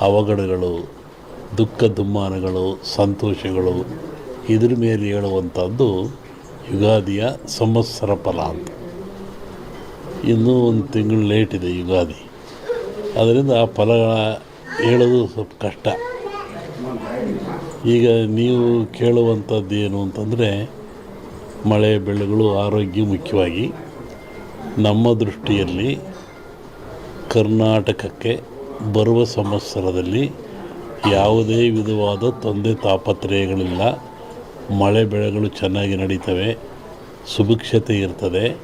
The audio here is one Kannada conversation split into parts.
ಅವಘಡಗಳು, ದುಃಖ ದುಮ್ಮಾನಗಳು, ಸಂತೋಷಗಳು, ಇದ್ರ ಮೇಲೆ ಹೇಳುವಂಥದ್ದು ಯುಗಾದಿಯ ಸಂವತ್ಸರ ಫಲ ಅಂತ. ಇನ್ನೂ ಒಂದು ತಿಂಗಳು ಲೇಟ್ ಇದೆ ಯುಗಾದಿ. ಅದರಿಂದ ಆ ಫಲಗಳ ಹೇಳೋದು ಸ್ವಲ್ಪ ಕಷ್ಟ. ಈಗ ನೀವು ಕೇಳುವಂಥದ್ದು ಏನು ಅಂತಂದರೆ, ಮಳೆ ಬೆಳೆಗಳು ಆರೋಗ್ಯ ಮುಖ್ಯವಾಗಿ ನಮ್ಮ ದೃಷ್ಟಿಯಲ್ಲಿ ಕರ್ನಾಟಕಕ್ಕೆ ಬರುವ ಸಂವತ್ಸರದಲ್ಲಿ ಯಾವುದೇ ವಿಧವಾದ ತೊಂದರೆ ತಾಪತ್ರಯಗಳಿಲ್ಲ. ಮಳೆ ಬೆಳೆಗಳು ಚೆನ್ನಾಗಿ ನಡೀತವೆ. ಸುಭಿಕ್ಷತೆ ಇರ್ತದೆ.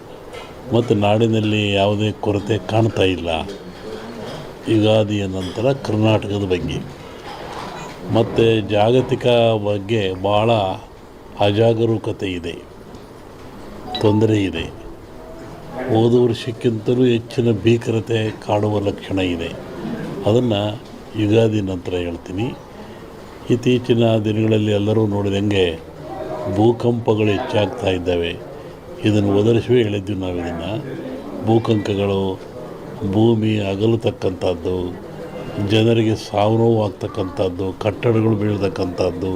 ಮತ್ತು ನಾಡಿನಲ್ಲಿ ಯಾವುದೇ ಕೊರತೆ ಕಾಣ್ತಾ ಇಲ್ಲ. ಯುಗಾದಿಯ ನಂತರ ಕರ್ನಾಟಕದ ಬಗ್ಗೆ. ಮತ್ತು ಜಾಗತಿಕ ಬಗ್ಗೆ ಭಾಳ ಅಜಾಗರೂಕತೆ ಇದೆ. ತೊಂದರೆ ಇದೆ. ಹೋದ ವರ್ಷಕ್ಕಿಂತಲೂ ಹೆಚ್ಚಿನ ಭೀಕರತೆ ಕಾಡುವ ಲಕ್ಷಣ ಇದೆ. ಅದನ್ನು ಯುಗಾದಿ ನಂತರ ಹೇಳ್ತೀನಿ. ಇತ್ತೀಚಿನ ದಿನಗಳಲ್ಲಿ ಎಲ್ಲರೂ ನೋಡಿದಂಗೆ ಭೂಕಂಪಗಳು ಹೆಚ್ಚಾಗ್ತಾ ಇದ್ದಾವೆ. ಇದನ್ನು ಒದರಿಸುವೇ ಹೇಳಿದ್ವಿ ನಾವು ಇದನ್ನು ಭೂಕಂಪಗಳು ಭೂಮಿ ಅಗಲತಕ್ಕಂಥದ್ದು, ಜನರಿಗೆ ಸಾವು ನೋವು ಕಟ್ಟಡಗಳು ಬೀಳ್ತಕ್ಕಂಥದ್ದು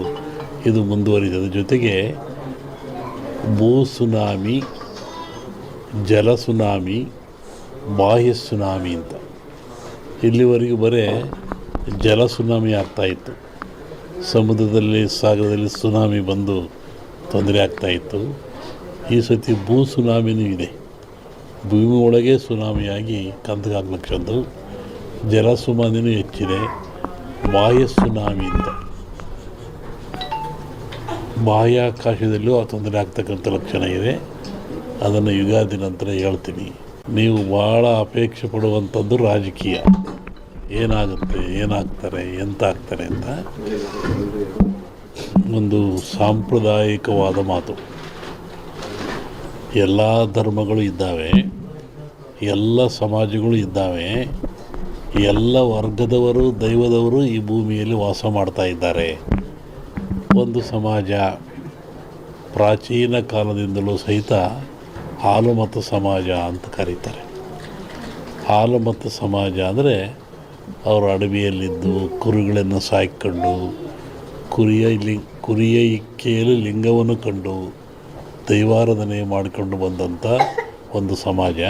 ಇದು ಮುಂದುವರಿದ ಜೊತೆಗೆ ಭೂ ಸುನಾಮಿ, ಜಲ ಸುನಾಮಿ, ಬಾಹ್ಯ ಸುನಾಮಿ ಅಂತ. ಇಲ್ಲಿವರೆಗೂ ಬರೇ ಜಲ ಸುನಾಮಿ ಆಗ್ತಾಯಿತ್ತು ಸಮುದ್ರದಲ್ಲಿ, ಸಾಗರದಲ್ಲಿ ಸುನಾಮಿ ಬಂದು ತೊಂದರೆ ಆಗ್ತಾಯಿತ್ತು ಈ ಸತಿ ಭೂ ಸುನಾಮಿನೂ ಇದೆ. ಭೂಮಿ ಒಳಗೆ ಸುನಾಮಿಯಾಗಿ ಕಂದಗಾಗ್ಲಕ್ಷದ್ದು ಜಲ ಸುನಾಮಿನೂ ಹೆಚ್ಚಿದೆ. ಬಾಹ್ಯ ಸುನಾಮಿಯಿಂದ ಬಾಹ್ಯಾಕಾಶದಲ್ಲೂ ಆ ತೊಂದರೆ ಆಗ್ತಕ್ಕಂಥ ಲಕ್ಷಣ ಇದೆ. ಅದನ್ನು ಯುಗಾದಿ ನಂತರ ಹೇಳ್ತೀನಿ. ನೀವು ಭಾಳ ಅಪೇಕ್ಷೆ ಪಡುವಂಥದ್ದು ರಾಜಕೀಯ. ಏನಾಗುತ್ತೆ, ಏನಾಗ್ತಾರೆ, ಎಂತಾಗ್ತಾರೆ ಅಂತ ಒಂದು ಸಾಂಪ್ರದಾಯಿಕವಾದ ಮಾತು. ಎಲ್ಲ ಧರ್ಮಗಳು ಇದ್ದಾವೆ, ಎಲ್ಲ ಸಮಾಜಗಳು ಇದ್ದಾವೆ, ಎಲ್ಲ ವರ್ಗದವರು, ದೈವದವರು ಈ ಭೂಮಿಯಲ್ಲಿ ವಾಸ ಮಾಡ್ತಾ ಇದ್ದಾರೆ. ಒಂದು ಸಮಾಜ ಪ್ರಾಚೀನ ಕಾಲದಿಂದಲೂ ಸಹಿತ ಹಾಲು ಮತ್ತು ಸಮಾಜ ಅಂತ ಕರೀತಾರೆ. ಹಾಲು ಮತ್ತು ಸಮಾಜ ಅಂದರೆ ಅವರು ಅಡವಿಯಲ್ಲಿದ್ದು, ಕುರಿಗಳನ್ನು ಸಾಯ್ಕೊಂಡು, ಕುರಿಯ ಲಿ, ಕುರಿಯ ಇಕ್ಕೆಯಲ್ಲಿ ಲಿಂಗವನ್ನು ಕಂಡು ದೈವಾರಾಧನೆ ಮಾಡಿಕೊಂಡು ಬಂದಂಥ ಒಂದು ಸಮಾಜ.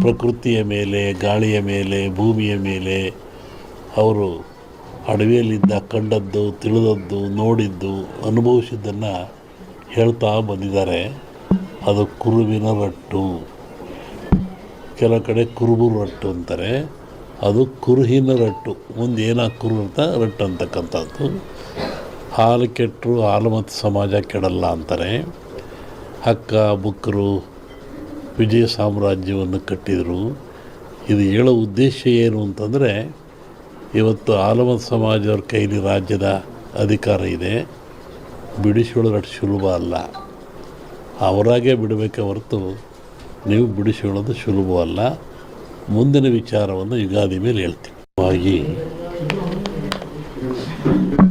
ಪ್ರಕೃತಿಯ ಮೇಲೆ, ಗಾಳಿಯ ಮೇಲೆ, ಭೂಮಿಯ ಮೇಲೆ ಅವರು ಅಡವಿಯಲ್ಲಿದ್ದ, ಕಂಡದ್ದು, ತಿಳಿದದ್ದು, ನೋಡಿದ್ದು, ಅನುಭವಿಸಿದ್ದನ್ನು ಹೇಳ್ತಾ ಬಂದಿದ್ದಾರೆ. ಅದು ಕುರುವಿನ ರಟ್ಟು. ಕೆಲ ಕಡೆ ಕುರುಬು ರಟ್ಟು ಅಂತಾರೆ. ಅದು ಕುರುಹಿನ ರಟ್ಟು. ಮುಂದೆ ಕುರು ಅಂತ ರಟ್ಟು ಅಂತಕ್ಕಂಥದ್ದು. ಹಾಲು ಕೆಟ್ಟರು ಹಾಲು ಮತ್ತು ಸಮಾಜ ಕೆಡಲ್ಲ ಅಂತಾರೆ. ಹಕ್ಕ ಬುಕ್ಕರು ವಿಜಯ ಸಾಮ್ರಾಜ್ಯವನ್ನು ಕಟ್ಟಿದರು. ಇದು ಹೇಳೋ ಉದ್ದೇಶ ಏನು ಅಂತಂದರೆ, ಇವತ್ತು ಆಲಮತ್ ಸಮಾಜದವ್ರ ಕೈಲಿ ರಾಜ್ಯದ ಅಧಿಕಾರ ಇದೆ. ಬಿಡಿಸೋಳ ಅಷ್ಟು ಸುಲಭ ಅಲ್ಲ. ಅವರಾಗೆ ಬಿಡಬೇಕೆ ಹೊರತು ನೀವು ಬಿಡಿಸಿಕೊಳ್ಳೋದು ಸುಲಭವಲ್ಲ. ಮುಂದಿನ ವಿಚಾರವನ್ನು ಯುಗಾದಿ ಮೇಲೆ ಹೇಳ್ತೀವಿ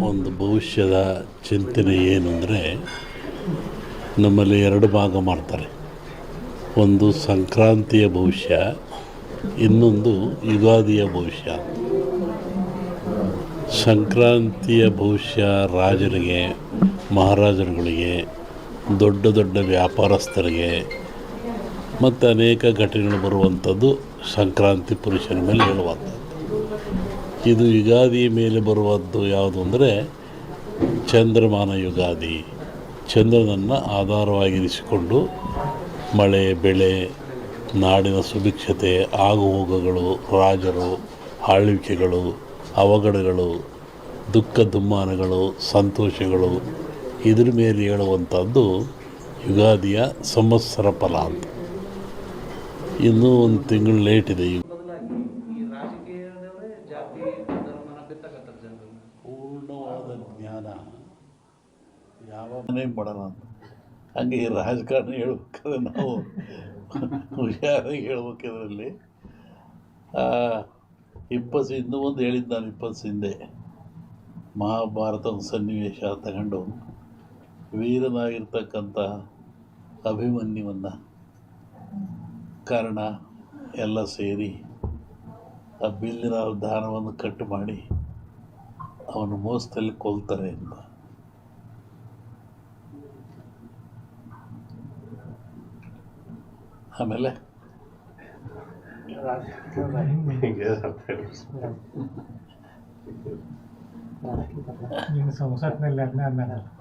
ಒಂದು ಭವಿಷ್ಯದ ಚಿಂತನೆ ಏನು ಅಂದರೆ ನಮ್ಮಲ್ಲಿ ಎರಡು ಭಾಗ ಮಾಡ್ತಾರೆ. ಒಂದು ಸಂಕ್ರಾಂತಿಯ ಭವಿಷ್ಯ, ಇನ್ನೊಂದು ಯುಗಾದಿಯ ಭವಿಷ್ಯ. ಸಂಕ್ರಾಂತಿಯ ಭವಿಷ್ಯ ರಾಜರಿಗೆ, ಮಹಾರಾಜರುಗಳಿಗೆ ದೊಡ್ಡ ದೊಡ್ಡ ವ್ಯಾಪಾರಸ್ಥರಿಗೆ ಮತ್ತು ಅನೇಕ ಘಟನೆಗಳು ಬರುವಂಥದ್ದು ಸಂಕ್ರಾಂತಿ ಪುರುಷನ ಮೇಲೆ ಹೇಳುವಂಥದ್ದು. ಇದು ಯುಗಾದಿ ಮೇಲೆ ಬರುವದ್ದು ಯಾವುದು ಅಂದರೆ ಚಂದ್ರಮಾನ ಯುಗಾದಿ. ಚಂದ್ರನನ್ನು ಆಧಾರವಾಗಿರಿಸಿಕೊಂಡು ಮಳೆ, ಬೆಳೆ, ನಾಡಿನ ಸುಭಿಕ್ಷತೆ, ಆಗುಹೋಗಗಳು, ರಾಜರು, ಆಳ್ವಿಕೆಗಳು, ಅವಘಡಗಳು, ದುಃಖ ದುಮ್ಮಾನಗಳು, ಸಂತೋಷಗಳು ಇದ್ರ ಮೇಲೆ ಹೇಳುವಂಥದ್ದು ಯುಗಾದಿಯ ಸಂವತ್ಸರ ಫಲ ಅಂತ. ಇನ್ನೂ ಒಂದು ತಿಂಗಳು ಲೇಟ್ ಇದೆ ಈಗ. ಪೂರ್ಣವಾದ ಜ್ಞಾನ ಯಾವ ಮನೆ ಮಾಡೋಣ ಅಂತ. ಹಾಗೆ ಈ ರಾಜಕಾರಣ ಹೇಳ್ಬೇಕಾದ್ರೆ ನಾವು ಹುಷಾರಾಗಿ ಹೇಳ್ಬೇಕಿದ್ರಲ್ಲಿ. ಇಪ್ಪತ್ತು ಇನ್ನೂ ಒಂದು ಹೇಳಿದ್ದು ನಾನು ಇಪ್ಪತ್ತು ಹಿಂದೆ ಮಹಾಭಾರತ ಸನ್ನಿವೇಶ ತಗೊಂಡು ವೀರನಾಗಿರ್ತಕ್ಕಂಥ ಅಭಿಮನ್ಯುವನ್ನು ಕರ್ಣ ಎಲ್ಲ ಸೇರಿ ಆ ಬಿಲ್ಲಿನ ದಾನವನ್ನು ಕಟ್ ಮಾಡಿ ಅವನು ಮೋಸದಲ್ಲಿ ಕೊಲ್ತಾರೆ ಅಂತ. ಆಮೇಲೆ ಸಂಸತ್ನಲ್ಲಿ ಅದನ್ನ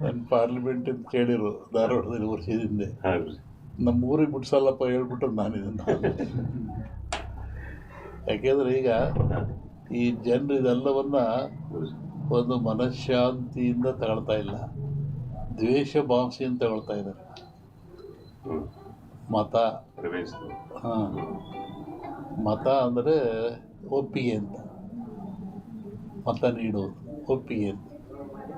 ನನ್ನ ಪಾರ್ಲಿಮೆಂಟ್ ಅಂತ ಕೇಳಿರು ಧಾರವಾಡದಲ್ಲಿ ವರ್ಷದಿಂದ. ಹೌದು. ನಮ್ಮ ಊರಿಗೆ ಬಿಡ್ಸಲ್ಲಪ್ಪ ಹೇಳ್ಬಿಟ್ಟು ನಾನು ಇದನ್ನು ಯಾಕೆಂದ್ರೆ ಈಗ ಈ ಜನರು ಇದೆಲ್ಲವನ್ನ ಒಂದು ಮನಃಶಾಂತಿಯಿಂದ ತಗೊಳ್ತಾ ಇಲ್ಲ. ದ್ವೇಷ ಭಾವಿಸಿಯಿಂದ ತಗೊಳ್ತಾ ಇದ್ದಾರೆ. ಮತ. ಹಾಂ. ಮತ ಅಂದರೆ ಒಪ್ಪಿಗೆ ಅಂತ. ಮತ ನೀಡೋದು ಒಪ್ಪಿಗೆ ಅಂತ.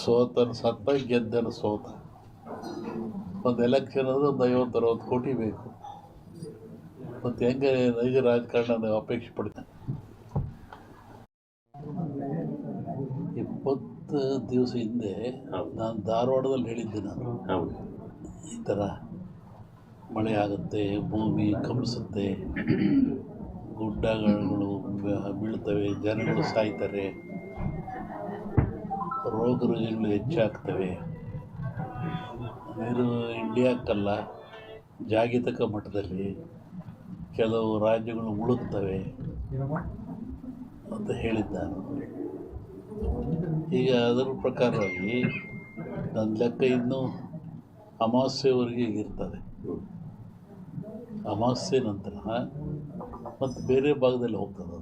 ಸೋತನ ಸತ್ತ ಗೆದ್ದನ ಸೋತ. ಒಂದು ಎಲೆಕ್ಷನ್ ಅಂದರೆ ಒಂದು ಐವತ್ತು ಅರವತ್ತು ಕೋಟಿ ಬೇಕು. ಮತ್ತು ಹೆಂಗೆ ನೈಜ ರಾಜಕಾರಣ ಅಪೇಕ್ಷೆ ಪಡ್ತೇನೆ ಇಪ್ಪತ್ತು ದಿವಸ ಹಿಂದೆ ನಾನು ಧಾರವಾಡದಲ್ಲಿ ಹೇಳಿದ್ದೆ ನಾನು. ಈ ಥರ ಮಳೆ ಆಗುತ್ತೆ ಭೂಮಿ ಕಂಪಿಸುತ್ತೆ ಗುಡ್ಡಗಳು ಬೀಳ್ತವೆ ಜನಗಳು ಸಾಯ್ತಾರೆ. ರೋಗ ರುಜಿನಗಳು ಹೆಚ್ಚಾಗ್ತವೆ. ನೀರು ಇಂಡಿಯಾಕ್ಕಲ್ಲ, ಜಾಗತಿಕ ಮಟ್ಟದಲ್ಲಿ ಕೆಲವು ರಾಜ್ಯಗಳು ಮುಳುಗ್ತವೆ ಅಂತ ಹೇಳಿದ್ದಾನೆ. ಈಗ ಅದರ ಪ್ರಕಾರವಾಗಿ ನನ್ನ ಲೆಕ್ಕ ಇನ್ನೂ ಅಮಾವಾಸ್ಯವರೆಗೆ ಇರ್ತದೆ. ಅಮಾವಾಸ್ಯ ಅಮಾವಾಸ್ಯೆ ನಂತರ ಮತ್ತು ಬೇರೆ ಭಾಗದಲ್ಲಿ ಹೋಗ್ತದೆ.